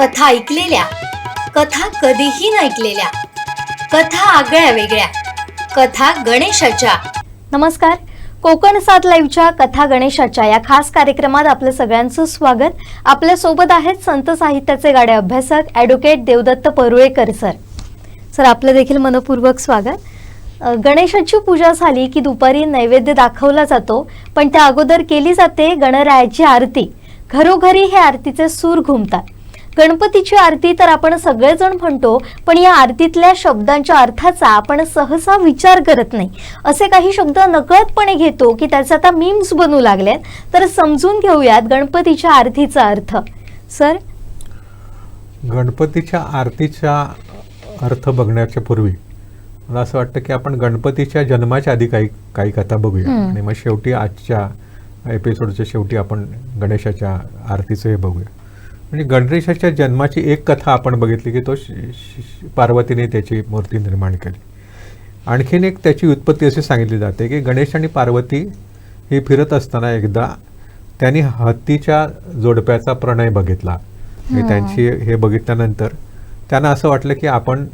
कथा ऐकलेल्या कथा कधीही न ऐकलेल्या कथा आगळ्या वेगळ्या कथा गणेशाच्या. नमस्कार. कोकण सात लाईव्हच्या कथा गणेशाच्या या खास कार्यक्रमात आपलं सगळ्यांचं स्वागत. आपल्यासोबत आहेत संत साहित्याचे गाडे अभ्यासक advocate Devdatta Parulekar sir sir आपलं देखील मनपूर्वक स्वागत. अ, गणेशाची पूजा झाली की दुपारी नैवेद्य दाखवला जातो पण त्या अगोदर केली जाते गणरायाची आरती. घरोघरी हे आरतीचे सूर घुमतात. गणपतीची आरती तर आपण सगळेजण म्हणतो पण या आरतीतल्या शब्दांच्या अर्थाचा आपण सहसा विचार करत नाही. असे काही शब्द नकळतपणे घेतो की त्याचे आता मीम्स बनू लागलेत तर समजून घेऊयात गणपतीच्या आरतीचा अर्थ. सर? गणपतीच्या आरतीचा अर्थ बघण्याच्या पूर्वी मला असं वाटतं की आपण गणपतीच्या जन्माच्या आधी काही काही कथा बघूया. आणि मग शेवटी आजच्या एपिसोडच्या शेवटी आपण गणेशाच्या आरतीचं हे बघूया. म्हणजे गणेशाच्या जन्माची एक कथा आपण बघितली की तो पार्वतीने त्याची मूर्ती निर्माण केली. आणखीन एक त्याची उत्पत्ती अशी सांगितली जाते की गणेश आणि पार्वती ही फिरत असताना एकदा त्यांनी हत्तीच्या जोडप्याचा प्रणय बघितला. त्यांची हे बघितल्यानंतर त्यांना असं वाटलं की आपण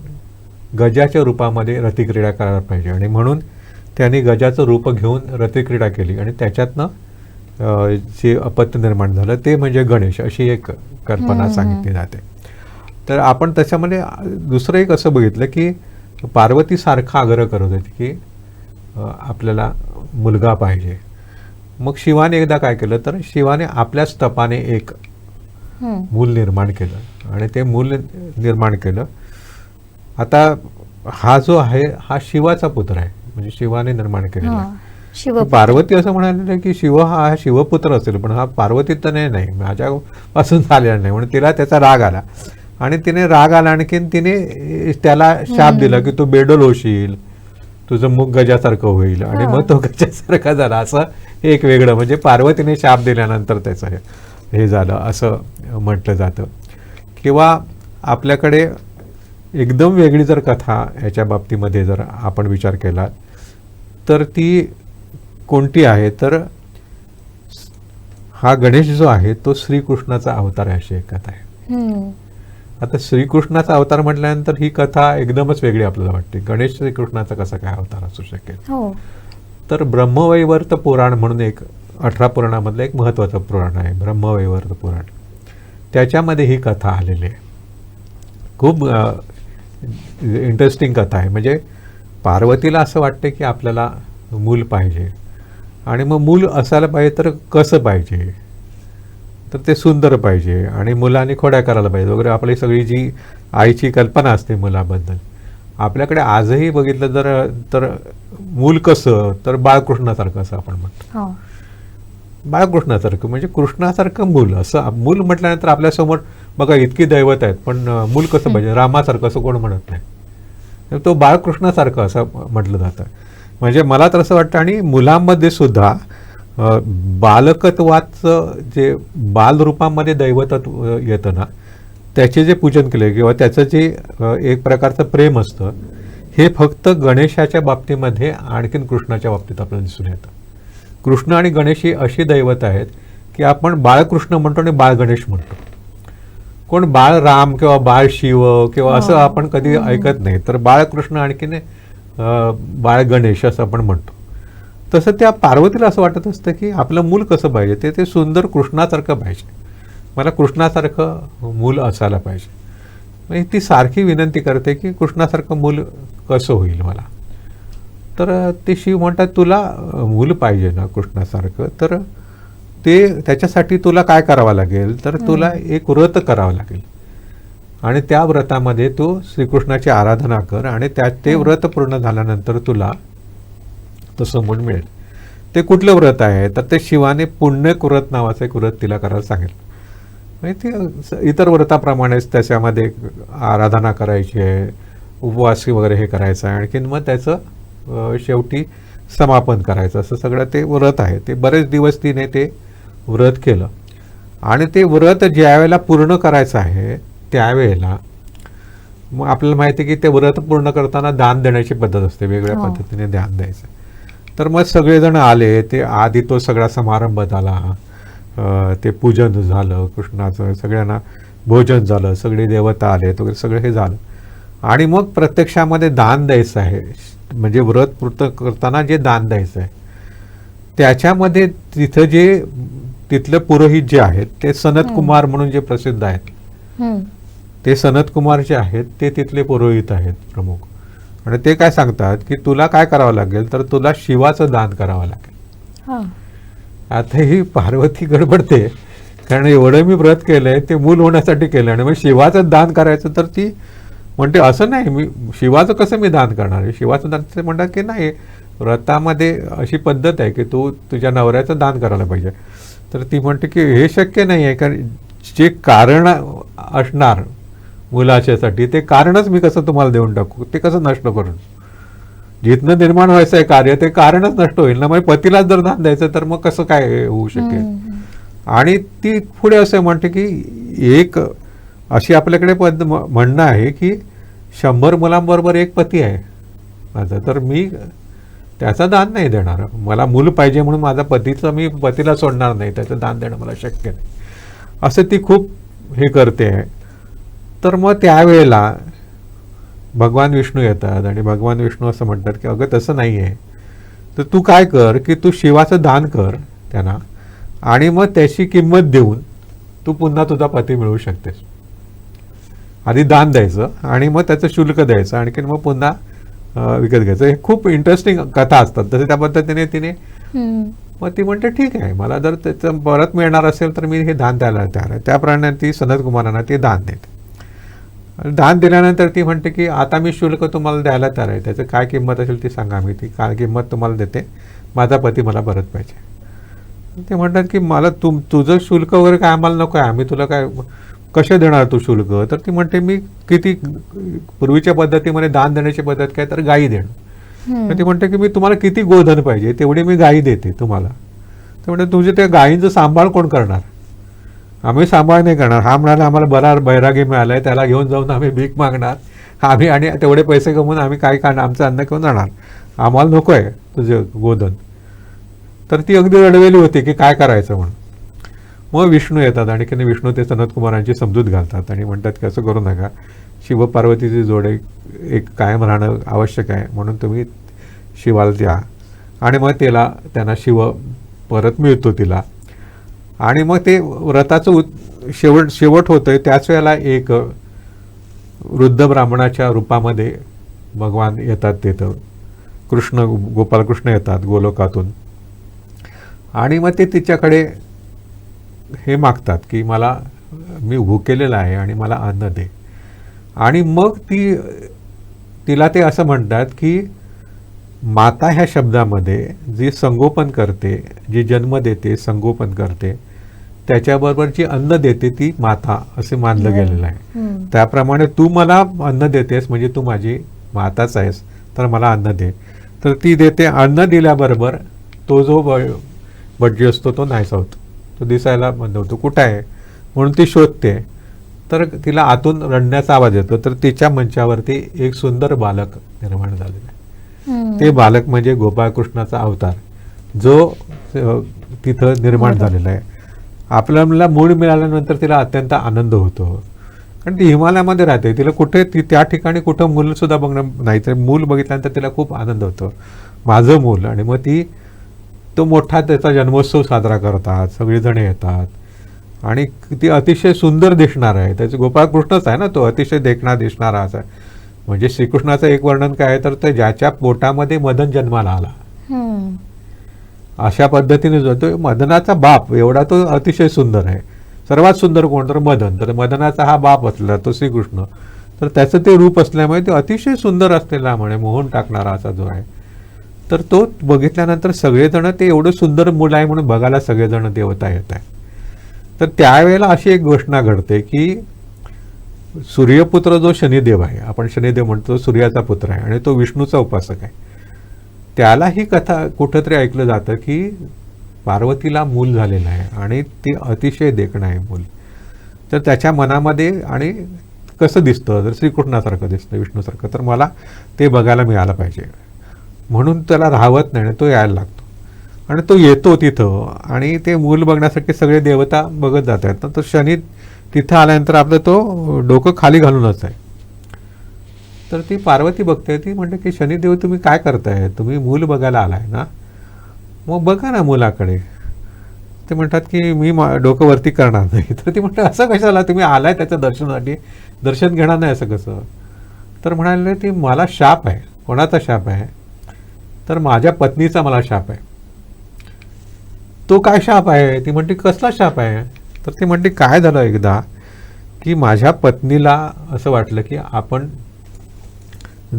गजाच्या रूपामध्ये रतिक्रीडा करायला पाहिजे. आणि म्हणून त्यांनी गजाचं रूप घेऊन रतिक्रीडा केली आणि त्याच्यातनं जे अपत्य निर्माण झालं ते म्हणजे गणेश अशी एक कल्पना सांगितली जाते. तर आपण त्याच्यामध्ये दुसरं एक असं बघितलं की पार्वती सारखा आग्रह करत होती की आपल्याला मुलगा पाहिजे. मग शिवाने एकदा काय केलं तर शिवाने आपल्याच तपाने एक. मूल निर्माण केलं. आणि ते मूल निर्माण केलं. आता हा जो आहे हा शिवाचा पुत्र आहे. म्हणजे शिवाने निर्माण केलेला. आहे. शिव पार्वती असं म्हणाले की शिव हा शिवपुत्र असेल पण हा पार्वती तर नाही नाही. माझ्यापासून झालेला नाही. म्हणून तिला त्याचा राग आला. आणि तिने राग आला आणखीन तिने त्याला शाप दिला की तू बेडोल होशील तुझं मुख गजासारखं होईल. आणि हा. मग तो गजासारखा झाला. असं एक वेगळं म्हणजे पार्वतीने शाप दिल्यानंतर त्याचं हे हे झालं असं म्हटलं जातं. किंवा आपल्याकडे एकदम वेगळी जर कथा याच्या बाबतीमध्ये जर आपण विचार केला तर ती कोणती आहे तर हा गणेश जो आहे तो श्रीकृष्णाचा अवतार आहे अशी एक कथा आहे. आता श्रीकृष्णाचा अवतार म्हटल्यानंतर ही कथा एकदमच वेगळी आपल्याला वाटते. गणेश श्रीकृष्णाचा कसा काय अवतार असू शकेल? हो. तर ब्रह्मवैवर्त पुराण म्हणून एक अठरा पुराणामधलं एक महत्त्वाचं पुराण आहे ब्रह्मवैवर्त पुराण. त्याच्यामध्ये ही कथा आलेली आहे. खूप इंटरेस्टिंग कथा आहे. म्हणजे पार्वतीला असं वाटतं की आपल्याला मूल पाहिजे. आणि मग मूल असायला पाहिजे तर कसं पाहिजे? तर ते सुंदर पाहिजे आणि मुलांनी खोड्या करायला पाहिजे. वगैरे आपली सगळी जी आईची कल्पना असते मुलाबद्दल. आपल्याकडे आजही बघितलं जर तर मूल कसं? तर बाळकृष्णासारखं असं आपण म्हणतो. हो. बाळकृष्णासारखं म्हणजे कृष्णासारखं मूल. असं मूल म्हटल्यानंतर आपल्यासमोर बघा इतकी दैवत आहेत पण मूल कसं पाहिजे? रामासारखं असं कोण म्हणत नाही. तर तो बाळकृष्णासारखं असं म्हटलं जातं. म्हणजे मला तर असं वाटतं आणि मुलांमध्ये सुद्धा बालकत्वाचं जे बालरूपामध्ये दैवतत्व येतं ना त्याचे जे पूजन केले किंवा त्याचं जे एक प्रकारचं प्रेम असतं हे फक्त गणेशाच्या बाबतीमध्ये आणखीन कृष्णाच्या बाबतीत आपल्याला दिसून येतं. कृष्ण आणि गणेश ही अशी दैवत आहेत की आपण बाळकृष्ण म्हणतो आणि बाळ गणेश म्हणतो. कोण बाळ राम किंवा बाळ शिव किंवा असं आपण कधी ऐकत नाही तर बाळकृष्ण आणखीन बाळ गणेश असं आपण म्हणतो. तसं त्या पार्वतीला असं वाटत असतं की आपलं मूल कसं पाहिजे? ते ते सुंदर कृष्णासारखं पाहिजे. मला कृष्णासारखं मूल असायला पाहिजे. म्हणजे ती सारखी विनंती करते की कृष्णासारखं मूल कसं होईल मला? तर ते शिव म्हणतात तुला मूल पाहिजे ना कृष्णासारखं. तर ते त्याच्यासाठी तुला काय करावं लागेल? तर तुला एक व्रत करावं लागेल. आणि त्या व्रतामध्ये तू श्रीकृष्णाची आराधना कर आणि त्या ते व्रत पूर्ण झाल्यानंतर तुला तसं मूल मिळेल. ते कुठलं व्रत आहे? तर ते शिवाने पुण्यक व्रत नावाचं एक व्रत तिला करायला सांगेल. ते इतर व्रताप्रमाणेच त्याच्यामध्ये आराधना करायची आहे उपवास वगैरे हे करायचं आहे. आणखीन मग त्याचं शेवटी समापन करायचं. असं सगळं ते व्रत आहे. ते बरेच दिवस तिने ते व्रत केलं. आणि ते व्रत ज्यावेळेला पूर्ण करायचं आहे त्यावेळेला मग आपल्याला माहिती आहे की ते व्रत पूर्ण करताना दान देण्याची पद्धत असते वेगळ्या हो. पद्धतीने दान द्यायचं तर मग सगळेजण आले ते आधी तो सगळा समारंभ झाला ते पूजन झालं कृष्णाचं सगळ्यांना भोजन झालं सगळे देवता आलेत वगैरे सगळं हे झालं आणि मग प्रत्यक्षामध्ये दान द्यायचं आहे म्हणजे व्रत पूर्त करताना जे दान द्यायचं आहे त्याच्यामध्ये तिथं जे तिथलं पुरोहित जे आहेत ते सनत कुमार म्हणून जे प्रसिद्ध आहेत. ते सनत कुमार जे आहेत ते तिथले पुरोहित आहेत प्रमुख. आणि ते काय सांगतात की तुला काय करावं लागेल तर तुला शिवाचं दान करावं लागेल. हा. आता ही पार्वती गडबडते कारण एवढं मी व्रत केलंय ते मूल होण्यासाठी केलं आणि मग शिवाचं दान करायचं तर ती म्हणते असं नाही मी शिवाचं कसं मी दान करणार आहे? शिवाचं दान ते म्हणतात की नाही व्रतामध्ये अशी पद्धत आहे की तू तुझ्या नवऱ्याचं दान करायला पाहिजे. तर ती म्हणते की हे शक्य नाही आहे कारण जे कारण असणार मुलाच्यासाठी ते कारणच मी कसं तुम्हाला देऊन टाकू? ते कसं नष्ट करून? जिथनं निर्माण व्हायचं आहे कार्य ते कारणच नष्ट होईल ना? मग पतीलाच जर दान द्यायचं तर मग कसं काय होऊ शकेल. आणि ती पुढे असं म्हणते की एक अशी आपल्याकडे पद म्हणणं आहे की शंभर मुलांबरोबर एक पती आहे. माझा तर मी त्याचं दान नाही देणार. मला मूल पाहिजे म्हणून माझा पतीचं मी पतीला सोडणार नाही. त्याचं दान देणं मला शक्य नाही. असं ती खूप हे करते. आहे तर मग त्यावेळेला भगवान विष्णू येतात आणि भगवान विष्णू असं म्हणतात की अगं तसं नाही आहे तर तू काय कर की तू शिवाचं दान कर त्यांना आणि मग त्याची किंमत देऊन तू पुन्हा तुझा पती मिळवू शकतेस. आधी दान द्यायचं आणि मग त्याचं शुल्क द्यायचं आणखीन मग पुन्हा विकत घ्यायचं. हे खूप इंटरेस्टिंग कथा असतात. तसे त्या पद्धतीने तिने. मग ती म्हणते ठीक आहे मला जर त्याचं परत मिळणार असेल तर मी हे दान द्यायला तयार आहे. त्याप्रमाणे ती सनत कुमारांना ते दान देते. दान दिल्यानंतर ती म्हणते की आता मी शुल्क तुम्हाला द्यायला तयार आहे. त्याचं काय किंमत असेल ती सांगा मी ती काय किंमत तुम्हाला देते. माझा पती मला परत पाहिजे. ते म्हणतात की मला तुम तुझं शुल्क वगैरे काय आम्हाला नको आहे. आम्ही तुला काय कसे देणार तू शुल्क? तर ती म्हणते मी किती पूर्वीच्या पद्धतीमध्ये दान देण्याची पद्धत काय? तर गायी देणं. तर ती म्हणते की मी तुम्हाला किती गोधन पाहिजे? तेवढी मी गायी देते तुम्हाला. ते म्हणते तुझे त्या गायींचं सांभाळ कोण करणार? आम्ही सांभाळ नाही करणार. हा म्हणाला आम्हाला बरा बैरागी मिळालाय त्याला घेऊन जाऊन आम्ही भीक मागणार. आम्ही आणि तेवढे पैसे कमवून आम्ही काय खाणार आमचं अन्न घेऊन जाणार. आम्हाला नको आहे तुझं गोधन. तर ती अगदी रडवेली होती की काय करायचं म्हणून. मग विष्णू येतात आणि की नाही विष्णू ते सनत कुमारांची समजूत घालतात आणि म्हणतात की असं करू नका. शिवपार्वतीची जोडे एक एक कायम राहणं आवश्यक आहे. म्हणून तुम्ही शिवाला द्या. आणि मग त्याला त्यांना शिव परत मिळतो तिला. आणि मग ते व्रताचं उत शेवट शेवट होतंय. त्याच वेळेला एक वृद्ध ब्राह्मणाच्या रूपामध्ये भगवान येतात तिथं. कृष्ण गोपालकृष्ण येतात गोलोकातून. आणि मग ते तिच्याकडे हे मागतात की मला मी भुकेलेलं आहे आणि मला अन्न दे. आणि मग ती तिला ते असं म्हणतात की माता ह्या शब्दामध्ये जी संगोपन करते जी जन्म देते संगोपन करते त्याच्याबरोबर जी अन्न देते ती माता असे मानलं गेलेलं आहे. त्याप्रमाणे तू मला अन्न देतेस म्हणजे तू माझी माताच आहेस तर मला अन्न दे. तर ती देते अन्न दिल्याबरोबर तो जो ब- भटजी असतो तो नाहीसा होतो. तो दिसायला बंद होतो. कुठं आहे? म्हणून ती शोधते. तर तिला आतून रडण्याचा आवाज येतो. तर तिच्या मंचावरती एक सुंदर बालक निर्माण झालेलं आहे. ते बालक म्हणजे गोपाळकृष्णाचा अवतार जो तिथं निर्माण झालेला आहे. आपल्याला मूळ मिळाल्यानंतर तिला अत्यंत आनंद होतो. कारण ती हिमालयामध्ये राहते. तिला कुठे ती त्या ठिकाणी कुठं मूल सुद्धा बघणं नाही. तर मूल बघितल्यानंतर तिला खूप आनंद होतो. माझं मूल. आणि मग ती तो मोठा त्याचा जन्मोत्सव साजरा करतात. सगळेजण येतात. आणि ती अतिशय सुंदर दिसणार आहे. त्याचे गोपाळकृष्णच आहे ना तो. अतिशय देखणा दिसणारा असा. म्हणजे श्रीकृष्णाचं एक वर्णन काय आहे? तर ते ज्याच्या पोटामध्ये मदन जन्माला आला. अशा पद्धतीने जो तो मदनाचा बाप एवढा तो अतिशय सुंदर आहे. सर्वात सुंदर कोण? तर मदन. तर मदनाचा हा बाप असला तो श्रीकृष्ण. तर त्याचं ते रूप असल्यामुळे ते अतिशय सुंदर असलेला म्हणे मोहन टाकणारा असा जो आहे. तर तो बघितल्यानंतर सगळेजण ते एवढं सुंदर मुलं आहे म्हणून बघायला सगळेजण देवता येत आहे तर त्यावेळेला अशी एक घोषणा घडते की सूर्यपुत्र जो शनिदेव आहे आपण शनिदेव म्हणतो सूर्याचा पुत्र आहे आणि तो विष्णूचा उपासक आहे. त्याला ही कथा कुठंतरी ऐकलं जातं की पार्वतीला मूल झालेलं आहे आणि ते अतिशय देखणं आहे मूल. तर त्याच्या मनामध्ये आणि कसं दिसतं? जर श्रीकृष्णासारखं दिसतं विष्णूसारखं. तर मला ते बघायला मिळालं पाहिजे. म्हणून त्याला राहवत नाही तो यायला लागतो. आणि तो येतो तिथं आणि ते मूल बघण्यासाठी सगळे देवता बघत जात आहेत ना तर शनी तिथं आल्यानंतर आपलं तो डोकं खाली घालूनच आहे. तर ती पार्वती बघते ती म्हणते की शनिदेव तुम्ही काय करताय? तुम्ही मूल बघायला आलाय ना? मग बघा ना मुलाकडे. ते म्हणतात की मी मा- डोकं वरती करणार नाही. तर ती म्हणते असं कशाला? तुम्ही आलाय त्याच्या दर्शनासाठी. दर्शन घेणार नाही असं कसं? तर म्हणाले ती मला शाप आहे. कोणाचा शाप आहे? तर माझ्या पत्नीचा मला शाप आहे. तो काय शाप आहे? ती म्हणते कसला शाप आहे? तर ती म्हणते काय झालं एकदा की माझ्या पत्नीला असं वाटलं की आपण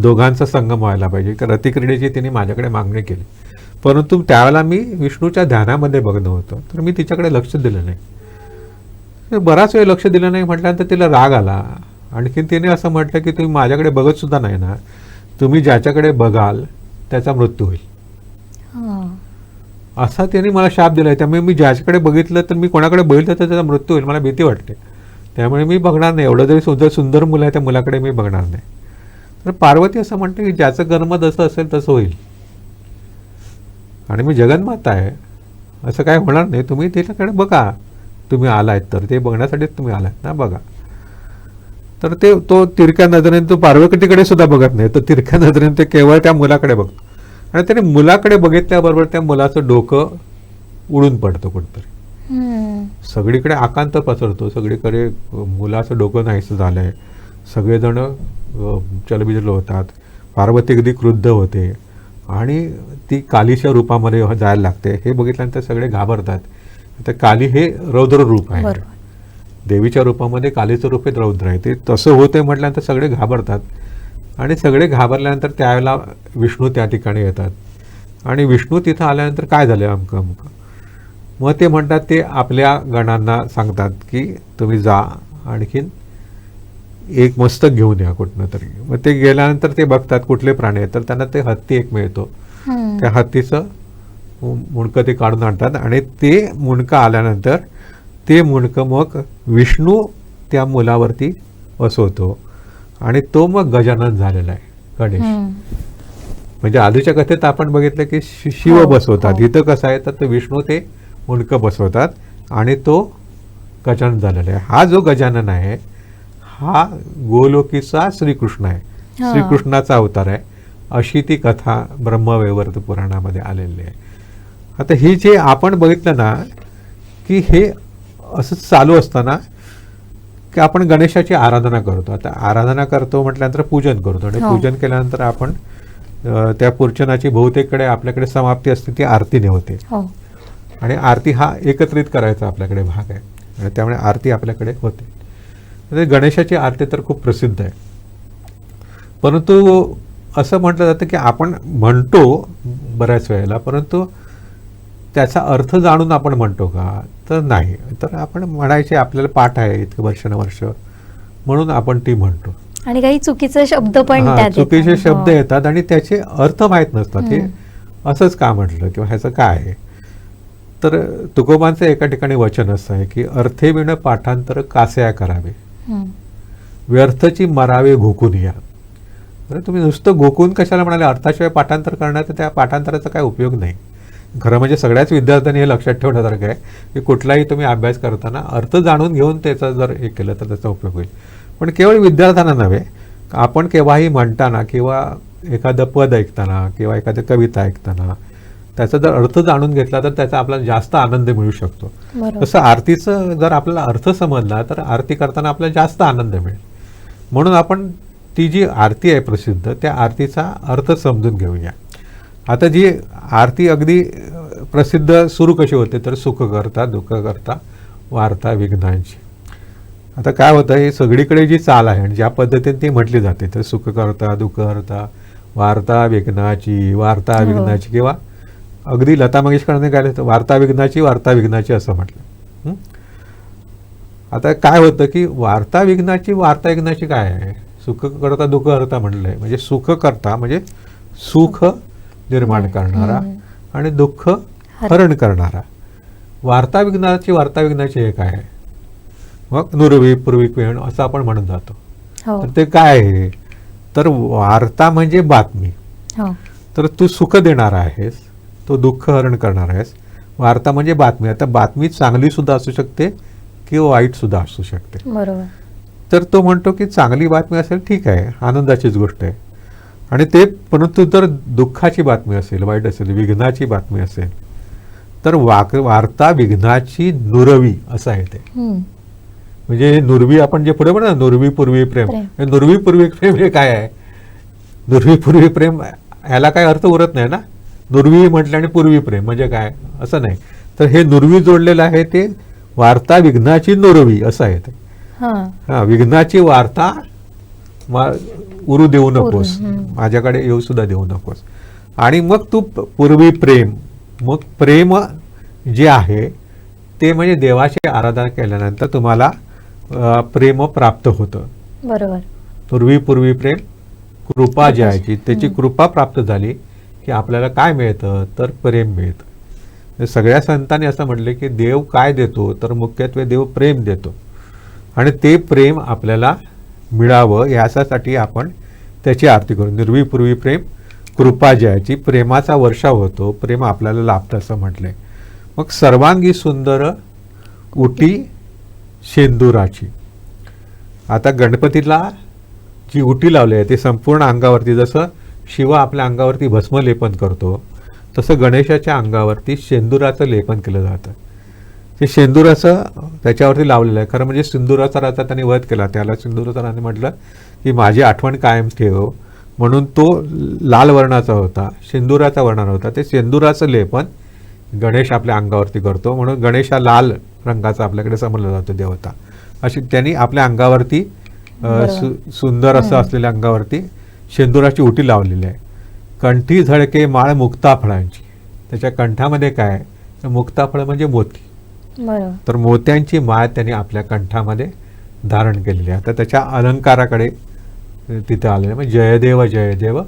दोघांचा संगम व्हायला पाहिजे. की रतिक्रीडेची तिने माझ्याकडे मागणी केली. परंतु त्यावेळेला मी विष्णूच्या ध्यानामध्ये बघणं होतं. तर मी तिच्याकडे लक्ष दिलं नाही. तर बराच वेळ लक्ष दिलं नाही. म्हटल्यानंतर तिला राग आला. आणखीन तिने असं म्हटलं की तुम्ही माझ्याकडे बघत सुद्धा नाही ना. तुम्ही ज्याच्याकडे बघाल त्याचा मृत्यू होईल. असा त्याने मला शाप दिलाय त्यामुळे मी ज्याच्याकडे बघितलं तर मी कोणाकडे बघितलं तर त्याचा मृत्यू होईल. मला भीती वाटते. त्यामुळे मी बघणार नाही. एवढं जरी सुंदर सुंदर मुलं आहे त्या मुलाकडे मी बघणार नाही. तर पार्वती असं म्हणते की ज्याचं कर्म जसं असेल तसं होईल. आणि मी जगन्माता आहे. असं काय होणार नाही. तुम्ही त्याच्याकडे बघा. तुम्ही आलायत तर. ते बघण्यासाठीच तुम्ही आलायत ना बघा. तर ते तो तिरक्या नजरेने तो पार्वतीकडे सुद्धा बघत नाही. तो तिरक्या नजरेने ते केवळ त्या मुलाकडे बघतो. आणि त्याने मुलाकडे बघितल्याबरोबर त्या मुलाचं डोकं उडून पडतं कुठंतरी. सगळीकडे आकांत पसरतो. सगळीकडे मुलाचं डोकं नाहीसं झालंय. सगळेजण अ, चलबिचल होतात पार्वती अगदी क्रुद्ध होते आणि ती कालीच्या रूपामध्ये जायला लागते. हे बघितल्यानंतर सगळे घाबरतात. तर काली हे रौद्र रूप आहे. देवीच्या रूपामध्ये कालीचं रूप हे रौद्र आहे. ते तसं होते म्हटल्यानंतर सगळे घाबरतात. आणि सगळे घाबरल्यानंतर त्यावेळेला विष्णू त्या ठिकाणी येतात. आणि विष्णू तिथं आल्यानंतर काय झालं अमकं अमकं? मग ते म्हणतात ते आपल्या गणांना सांगतात की तुम्ही जा आणखीन एक मस्तक घेऊन या कुठनं तरी. मग ते गेल्यानंतर ते बघतात कुठले प्राणी आहेत. तर त्यांना ते हत्ती एक मिळतो. त्या हत्तीचं मु- मुंडकं ते काढून आणतात आणि ते मुंडकं आल्यानंतर ते मुंडकं मग विष्णू त्या मुलावरती बसवतो. आणि तो मग गजानन झालेला आहे. गणेश. म्हणजे आधीच्या कथेत आपण बघितलं की शिव हो, बसवतात. हो. इथं कसं आहे? तर ते विष्णू ते मुंडकं बसवतात आणि तो गजानन झालेला आहे. हा जो गजानन आहे हा गोलोकीचा श्रीकृष्ण आहे. हा. श्रीकृष्णाचा अवतार आहे. अशी ती कथा ब्रह्मवैवर्त पुराणामध्ये आलेली आहे. आता ही जे आपण बघितलं ना की हे असं चालू असताना की आपण गणेशाची आराधना करतो. आता आराधना करतो म्हटल्यानंतर पूजन करतो. आणि हो. पूजन केल्यानंतर आपण त्या पूजनाची बहुतेककडे आपल्याकडे समाप्ती असते ती आरतीने होते. हो. आणि आरती हा एकत्रित करायचा आपल्याकडे भाग आहे. आणि त्यामुळे आरती आपल्याकडे होते. गणेशाची आरती तर खूप प्रसिद्ध आहे. परंतु असं म्हटलं जातं की आपण म्हणतो बऱ्याच वेळेला परंतु त्याचा अर्थ जाणून आपण म्हणतो का? तर नाही. तर आपण म्हणायचे आपल्याला पाठ आहे इतकं वर्षानुवर्ष म्हणून आपण ती म्हणतो. आणि काही चुकीचे शब्द पण चुकीचे. शब्द हो. येतात आणि त्याचे अर्थ माहीत नसतात. हे असंच का म्हटलं किंवा ह्याचं काय आहे? तर तुकोबांचं एका ठिकाणी वचन असं आहे की अर्थे विण पाठांतर कासया करावे. व्यर्थची मरावे घोकून या. अरे तुम्ही नुसतं घोकून कशाला म्हणाले? अर्थाशिवाय पाठांतर करण्याचा त्या पाठांतराचा काय उपयोग नाही. खरं म्हणजे सगळ्याच विद्यार्थ्यांनी हे लक्षात ठेवण्यासारखं आहे की कुठलाही तुम्ही अभ्यास करताना अर्थ जाणून घेऊन त्याचा जर हे केलं तर त्याचा उपयोग होईल. पण केवळ विद्यार्थ्यांना नव्हे आपण केव्हाही म्हणताना किंवा एखादं पद ऐकताना किंवा एखादी कविता ऐकताना त्याचा जर अर्थ जाणून घेतला तर त्याचा आपल्याला जास्त आनंद मिळू शकतो. तसं आरतीचं जर आपल्याला अर्थ समजला तर आरती करताना आपल्याला जास्त आनंद मिळेल. म्हणून आपण ती जी आरती आहे प्रसिद्ध त्या आरतीचा अर्थ समजून घेऊया. आता जी आरती अगदी प्रसिद्ध सुरू कशी होते तर सुख करता दुःख करता वार्ता विघ्नांची. आता काय होतं हे सगळीकडे जी चाल आहे आणि ज्या पद्धतीने ती म्हटली जाते तर सुख करता दुःख करता वार्ता विघ्नाची वार्ता हो. विघ्नाची किंवा अगदी लता मंगेशकरांनी काय लिहिलं? वार्ता विघ्नाची वार्ता विघ्नाची असं म्हटलं? आता काय होतं की वार्ता विघ्नाची वार्ता विघ्नाची काय आहे? सुख करता दुःख करता म्हटलंय. म्हणजे सुख करता म्हणजे सुख निर्माण करणारा. आणि दुःख हरण. करणारा. वार्ता विघ्नाची वार्ता विघ्नाची हे काय आहे. मग नुरवी पूर्विक वेण असं आपण म्हणून जातो. हो. तर ते काय आहे? तर वार्ता म्हणजे बातमी. हो. तर तू सुख देणार आहेस तो दुःख हरण करणार आहेस. वार्ता म्हणजे बातमी. आता बातमी चांगली सुद्धा असू शकते किंवा वाईट सुद्धा असू शकते. बरोबर. तर तो म्हणतो की चांगली बातमी असेल ठीक आहे आनंदाचीच गोष्ट आहे. आणि ते परंतु जर दुःखाची बातमी असेल वाईट असेल विघ्नाची बातमी असेल तर वाक वार्ता विघ्नाची नुरवी असं आहे ते. म्हणजे नुरवी आपण जे पुढे म्हणा नुरवी पूर्वी प्रेम. नुरवी पूर्वी प्रेम हे काय आहे? नुरवी पूर्वी प्रेम ह्याला काय अर्थ उरत नाही ना? नुरवी म्हटलं आणि पूर्वी प्रेम म्हणजे काय? असं नाही. तर हे नुरवी जोडलेलं आहे ते वार्ता विघ्नाची नुरवी असं आहे ते. हा. हा विघ्नाची वार्ता मा- उरू देऊ नकोस. माझ्याकडे येऊ सुद्धा देऊ नकोस. आणि मग तू पूर्वी प्रेम मग प्रेम जे आहे ते म्हणजे देवाची आराधना केल्यानंतर तुम्हाला प्रेम प्राप्त होतं. बरोबर. पूर्वी पूर्वी प्रेम कृपा जी आहे त्याची. कृपा प्राप्त झाली. की आपल्याला काय मिळतं? तर प्रेम मिळतं. म्हणजे सगळ्या संतांनी असं म्हटले की देव काय देतो तर मुख्यत्वे देव प्रेम देतो. आणि ते प्रेम आपल्याला मिळावं याच्यासाठी आपण त्याची आरती करू. निर्वीपूर्वी प्रेम कृपा जयाची प्रेमाचा वर्षा होतो प्रेम आपल्याला लाभतं असं म्हटलंय. मग सर्वांगी सुंदर उटी शेंदुराची. आता गणपतीला जी उटी लावली आहे ती संपूर्ण अंगावरती जसं शिव आपल्या अंगावरती भस्म लेपन करतो. तसं गणेशाच्या अंगावरती शेंदुराचं लेपन केलं जातं. ते शेंदुराचं त्याच्यावरती लावलेलं आहे. खरं म्हणजे सिंदुराचा राजा त्यांनी वध केला. त्याला सिंदुराचा राजाने म्हटलं की माझी आठवण कायम ठेव. म्हणून तो लाल वर्णाचा होता शेंदुराचा वर्णाचा होता. ते शेंदुराचं लेपन गणेश आपल्या अंगावरती करतो. म्हणून गणेश हा लाल रंगाचा आपल्याकडे समजला जातो देवता. अशी त्यांनी आपल्या अंगावरती सुंदर असं असलेल्या अंगावरती शेंदुराची उटी लावलेली आहे. कंठी झळके माळ मुक्ता फळांची. त्याच्या कंठामध्ये काय? तर मुक्ता फळ म्हणजे मोती. तर मोत्यांची माळ त्यांनी आपल्या कंठामध्ये धारण केलेली आहे. आता त्याच्या अलंकाराकडे तिथे आलेलं म्हणजे जयदेव जयदेव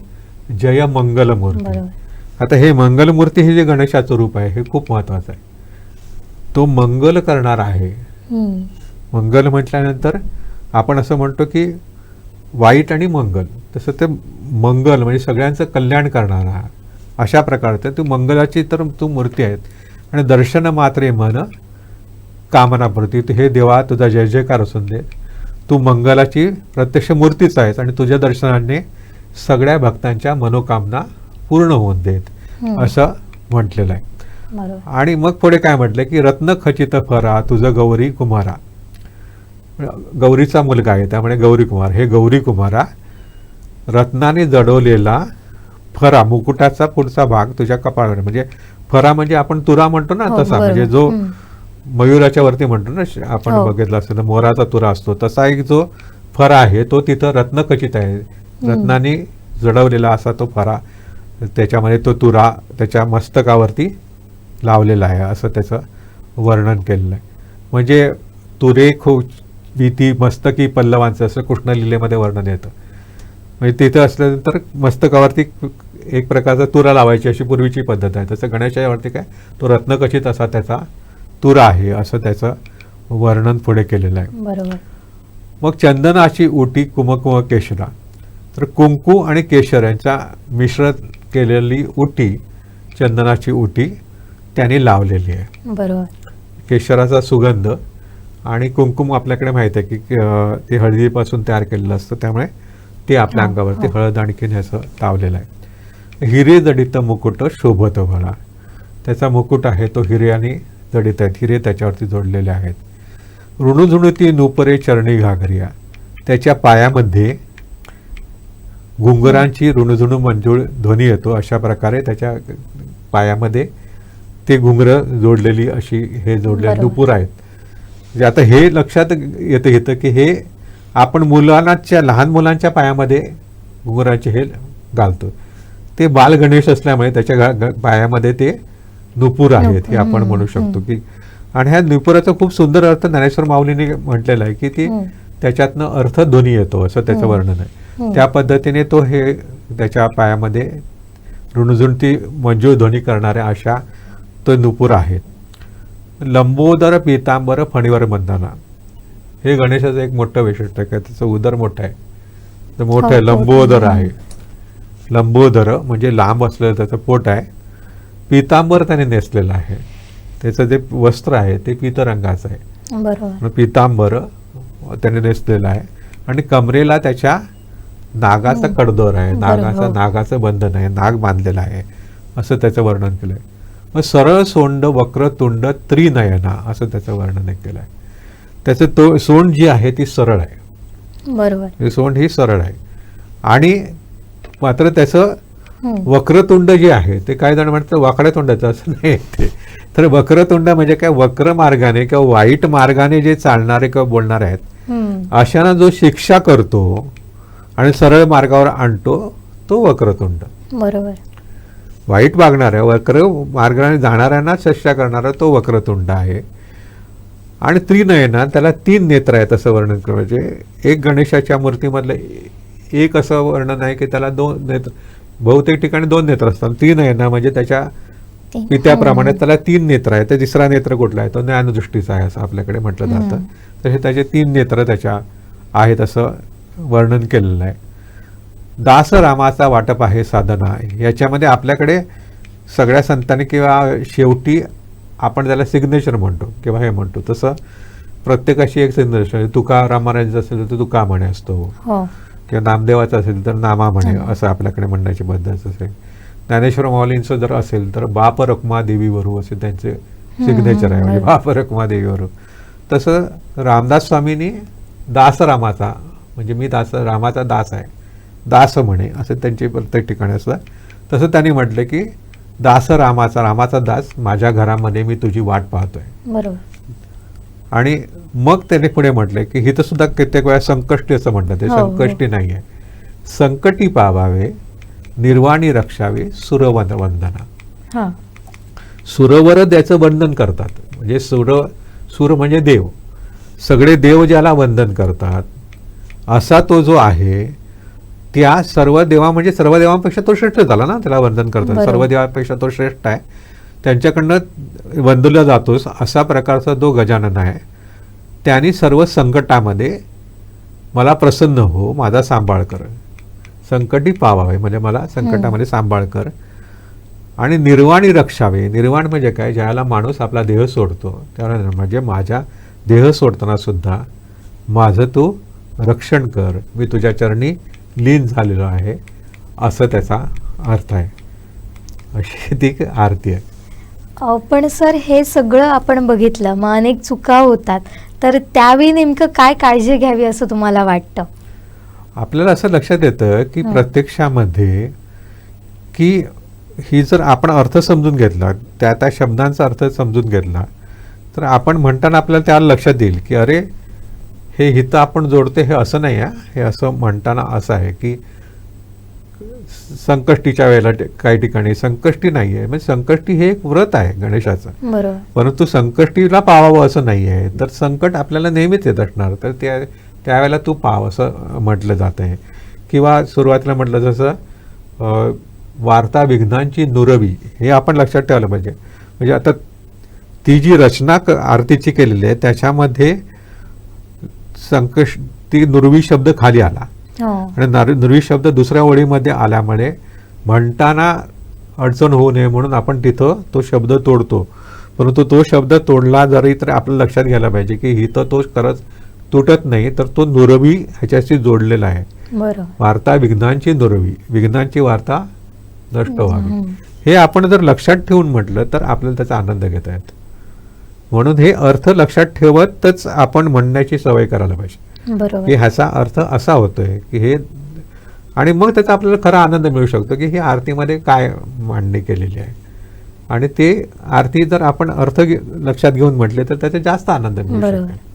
जय मंगलमूर्ती. आता हे मंगलमूर्ती हे जे गणेशाचं रूप आहे हे खूप महत्वाचं आहे. तो मंगल करणार आहे. मंगल म्हटल्यानंतर आपण असं म्हणतो की वाईट आणि मंगल. तसं ते मंगल म्हणजे सगळ्यांचं कल्याण करणारा. अशा प्रकारचं तू मंगलाची तर तू मूर्ती आहेत. आणि दर्शन मात्रे मन कामनापूर्ती तू हे देवा तुझा जय जयकार असून दे. तू मंगलाची प्रत्यक्ष मूर्तीच आहेस आणि तुझ्या दर्शनाने सगळ्या भक्तांच्या मनोकामना पूर्ण होऊन देत. असं म्हटलेलं आहे. आणि मग पुढे काय म्हटलं की रत्न खचित फरा तुझं गौरी कुमारा. गौरीचा मुलगा आहे त्यामुळे गौरी कुमार. हे गौरी कुमारा रत्नाने जडवलेला फरा मुकुटाचा पुढचा भाग तुझ्या कपाळावर. म्हणजे फरा म्हणजे आपण तुरा म्हणतो ना हो, तसा. म्हणजे जो. मयुराच्या वरती म्हणतो ना आपण हो. बघितलं असेल ना, मोराचा तुरा असतो. तसा एक जो फरा आहे तो तिथं रत्नखचित आहे. रत्नाने जडवलेला असा तो फरा त्याच्यामध्ये तो तुरा त्याच्या मस्तकावरती लावलेला आहे असं त्याचं वर्णन केलेलं आहे. म्हणजे तुरे खो भीती मस्तकी पल्लवांचं असं कृष्णलीलेमध्ये वर्णन येतं. म्हणजे तिथं असल्यानंतर मस्तकावरती एक प्रकारचा तुरा लावायची अशी पूर्वीची पद्धत आहे. तसं गणेशावरती काय तो रत्नकचित असा त्याचा तुरा आहे असं त्याचं वर्णन पुढे केलेलं आहे. बरोबर. मग चंदनाची उटी कुमकुम केशरा तर कुंकू आणि केशर यांचा मिश्र केलेली उटी चंदनाची उटी त्यांनी लावलेली आहे. बरोबर. केशराचा सुगंध आणि कुंकुम आपल्याकडे माहीत आहे की ते हळदीपासून तयार केलेलं असतं त्यामुळे ते आपल्या अंगावरती हो. हळद आणखीन ह्याचं लावलेलं आहे. हिरे जडित मुकुट शोभत भळा त्याचा मुकुट आहे तो हिऱ्याने जडित आहेत. हिरे त्याच्यावरती जोडलेले आहेत. ऋणुझुणुती नुपरे चरणी घागरिया. त्याच्या पायामध्ये घुंगरांची ऋणझुणू मंजूळ ध्वनी येतो. अशा प्रकारे त्याच्या पायामध्ये ते घुंगरं जोडलेली अशी हे जोडलेले बरोबर. नुपूर आहेत. म्हणजे आता हे लक्षात येतं येतं की हे आपण मुलांच्या लहान मुलांच्या पायामध्ये घुंगराचे हे घालतो ते बाल गणेश असल्यामुळे त्याच्या पायामध्ये ते नुपूर आहेत हे आपण म्हणू शकतो की आणि ह्या नुपुराचा खूप सुंदर अर्थ ज्ञानेश्वर माऊलीने म्हटलेला आहे की ती. त्याच्यातनं अर्थ ध्वनी येतो असं त्याचं. वर्णन. आहे त्या पद्धतीने तो हे त्याच्या पायामध्ये ऋणझुणती मंजूळ ध्वनी करणाऱ्या अशा तो नुपूर आहेत लंबोदर पितांबर फणीवर बंधना. हे गणेशाचं एक मोठं वैशिष्ट्य आहे का त्याचं उदर मोठं आहे. तर मोठं आहे हो, पोट. लंबोदर. आहे. लंबोदर म्हणजे लांब असलेलं त्याचं पोट आहे. पितांबर त्याने नेसलेलं आहे. त्याचं जे वस्त्र आहे ते पित रंगाचं आहे. बरोबर. पितांबर त्याने नेसलेलं आहे. आणि कमरेला त्याच्या नागाचा कडदोर आहे. नागाचं हो. नागाचं बंधन आहे. नाग बांधलेलं आहे. असं त्याचं वर्णन केलंय. मग सरळ सोंड वक्रतुंड त्रिनयना असं त्याचं वर्णन केलं आहे त्याचं तो सोंड जी आहे ती सरळ आहे. बरोबर. ही सोंड ही सरळ आहे. आणि मात्र त्याचं. वक्रतुंड जे आहे ते काय जण म्हणतात वाकड्या तोंडाचं असं नाही ते. तर वक्रतुंड म्हणजे काय? वक्र मार्गाने किंवा वाईट मार्गाने जे चालणारे किंवा बोलणारे आहेत. अशांना जो शिक्षा करतो आणि सरळ मार्गावर आणतो तो वक्रतुंड. बरोबर. वाईट वागणाऱ्या वक्र मार्गाने जाणाऱ्यांना शिक्षा करणारा तो वक्रतुंड आहे. आणि त्रिनयना त्याला तीन नेत्र आहेत असं वर्णन कर. म्हणजे एक गणेशाच्या मूर्तीमधलं एक असं वर्णन आहे की त्याला दोन नेत्र बहुतेक ठिकाणी दोन नेत्र असतात. त्रिनयना म्हणजे त्याच्या. पित्याप्रमाणे त्याला तीन नेत्र आहे तर तिसरा नेत्र कुठला आहे? तो ज्ञानदृष्टीचा आहे असं आपल्याकडे म्हटलं जातं. तसे त्याचे तीन नेत्र त्याच्या आहेत असं वर्णन केलेलं आहे. दासरामाचा वाटप आहे साधना. याच्यामध्ये आपल्याकडे सगळ्या संतांनी किंवा शेवटी आपण त्याला सिग्नेचर म्हणतो किंवा हे म्हणतो तसं प्रत्येकाशी एक सिग्नेचर तुका रामाराजांचं असेल तर तुका म्हणे असतो. हो. किंवा नामदेवाचं असेल तर नामा म्हणे असं आपल्याकडे म्हणण्याची पद्धत असेल ज्ञानेश्वर माऊलींचं जर असेल तर बाप रखमा देवीवरू असे त्यांचे सिग्नेचर आहे. म्हणजे बाप रखमा देवीवरू तसं रामदास स्वामींनी दासरामाचा म्हणजे मी दास रामाचा दास आहे. दास म्हणे असं त्यांचे प्रत्येक ठिकाणी असतं तसं त्यांनी म्हटलं की दास रामाचा रामाचा दास माझ्या घरामध्ये मी तुझी वाट पाहतोय. बरोबर. आणि मग त्याने पुढे म्हटलंय की हिथं सुद्धा कित्येक वेळा संकष्टी असं म्हटलं ते. हो, हो. संकष्टी नाही आहे संकटी पावावे निर्वाणी रक्षावे सुरवन वंदना. हा. सुरवर त्याचं वंदन करतात. म्हणजे सुर सुर म्हणजे देव. सगळे देव ज्याला वंदन करतात असा तो जो आहे त्या सर्व देवा म्हणजे सर्व देवांपेक्षा तो श्रेष्ठ झाला ना त्याला वंदन करतात बरोबर. सर्व देवांपेक्षा तो श्रेष्ठ आहे. त्यांच्याकडनं वंदला जातोस असा प्रकारचा तो गजानन आहे. त्यांनी सर्व संकटामध्ये मला प्रसन्न हो माझा सांभाळ कर. संकटी पावावे म्हणजे मला संकटामध्ये सांभाळ कर. आणि निर्वाणी रक्षावे. निर्वाण म्हणजे काय? ज्याला माणूस आपला देह सोडतो. त्याला म्हणजे माझ्या देह सोडताना सुद्धा माझं तू रक्षण कर. मी तुझ्या चरणी लीन झालेलो आहे असं त्याचा अर्थ आहे. अशी ती आरती आहे. पण सर हे सगळं आपण बघितलं मग अनेक चुका होतात. तर त्यावेळी नेमकं काय काळजी घ्यावी असं तुम्हाला वाटतं? आपल्याला असं लक्षात येतं की. प्रत्यक्षामध्ये की ही जर आपण अर्थ समजून घेतला त्या त्या शब्दांचा अर्थ समजून घेतला तर आपण म्हणताना आपल्याला त्याला लक्षात येईल की अरे हे हितं आपण जोडते हे असं नाही आहे. हे असं म्हणताना असं आहे की संकष्टीच्या वेळेला काही ठिकाणी संकष्टी नाही आहे. म्हणजे संकष्टी हे एक व्रत आहे गणेशाचं. परंतु संकष्टीला पावावं असं नाही आहे. तर संकट आपल्याला नेहमीच येत असणार. तर त्या त्यावेळेला तू पाव असं म्हटलं जात आहे. किंवा सुरुवातीला म्हटलं जसं वार्ता विघ्नांची नुरवी हे आपण लक्षात ठेवलं पाहिजे. म्हणजे आता ती जी रचना आरतीची केलेली आहे त्याच्यामध्ये संकष्ट ती नुरवी शब्द खाली आला. हो. आणि नर नुरवी शब्द दुसऱ्या ओळीमध्ये आल्यामुळे म्हणताना अडचण होऊ नये म्हणून आपण तिथं तो शब्द तोडतो. परंतु तो शब्द तोडला जरी तर आपलं लक्षात घ्यायला पाहिजे की हिथं तो खरंच तुटत नाही तर तो नुरवी ह्याच्याशी जोडलेला आहे. वार्ता विघ्नांची नुरवी विघ्नांची वार्ता नष्ट व्हावी. हे आपण जर लक्षात ठेवून म्हटलं तर आपल्याला त्याचा आनंद घेता येतो. म्हणून हे अर्थ लक्षात ठेवतच आपण म्हणण्याची सवय करायला पाहिजे. की ह्याचा अर्थ असा होतोय की हे आणि मग त्याचा आपल्याला खरा आनंद मिळू शकतो की ही आरतीमध्ये काय मांडणी केलेली आहे. आणि ते आरती जर आपण अर्थ लक्षात घेऊन म्हटले तर त्याचा जास्त आनंद मिळू बरोबर. शकतो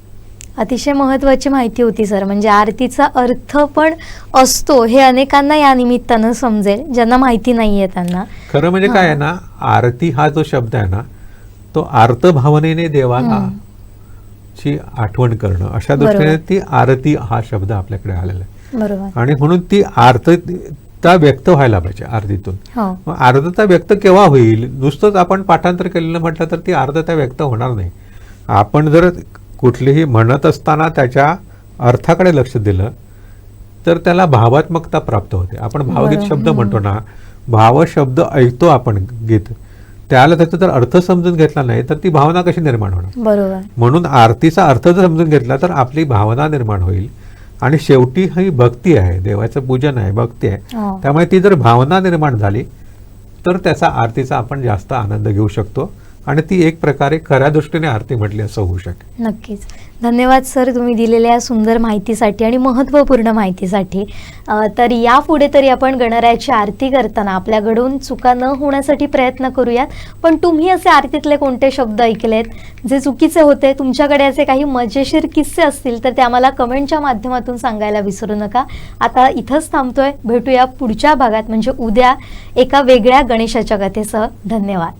अतिशय महत्वाची माहिती होती सर. म्हणजे आरतीचा अर्थ पण असतो हे अनेकांना या निमित्तानं समजेल ज्यांना माहिती नाहीये त्यांना. खरं म्हणजे काय आहे ना आरती हा जो शब्द आहे ना तो आर्त भावनेने देवाला. ची आठवण करणं. अशा. दृष्टीने ती आरती हा शब्द आपल्याकडे आलेला आहे. आणि म्हणून ती आर्तता व्यक्त व्हायला पाहिजे आरतीतून. हो. मग आर्धता व्यक्त केव्हा होईल? नुसतंच आपण पाठांतर केलेलं म्हटलं तर ती आर्धता व्यक्त होणार नाही. आपण जर कुठलीही म्हणत असताना त्याच्या अर्थाकडे लक्ष दिलं तर त्याला भावात्मकता प्राप्त होते. आपण भावगीत. शब्द म्हणतो ना भाव शब्द ऐकतो आपण गीत. त्याला त्याचा जर अर्थ समजून घेतला नाही तर ती भावना कशी निर्माण होणार? बरोबर. म्हणून आरतीचा अर्थ जर समजून घेतला तर आपली भावना निर्माण होईल. आणि शेवटी ही भक्ती आहे देवाचं पूजन आहे भक्ती आहे. हो. त्यामुळे ती जर भावना निर्माण झाली तर त्याचा आरतीचा आपण जास्त आनंद घेऊ शकतो. आणि ती एक प्रकारे खऱ्या दृष्टीने आरती म्हटली असं होऊ शकेल. नक्कीच. धन्यवाद सर तुम्ही दिलेल्या सुंदर माहितीसाठी आणि महत्त्वपूर्ण माहितीसाठी. तर तर यापुढे तरी आपण गणरायाची आरती करताना आपल्याकडून चुका न होण्यासाठी प्रयत्न करूयात. पण तुम्ही असे आरतीतले कोणते शब्द ऐकलेत? जे चुकीचे होते तुमच्याकडे असे काही मजेशीर किस्से असतील तर ते आम्हाला कमेंटच्या माध्यमातून सांगायला विसरू नका. आता इथंच थांबतोय. भेटूया पुढच्या भागात म्हणजे उद्या एका वेगळ्या गणेशाच्या कथेसह. धन्यवाद.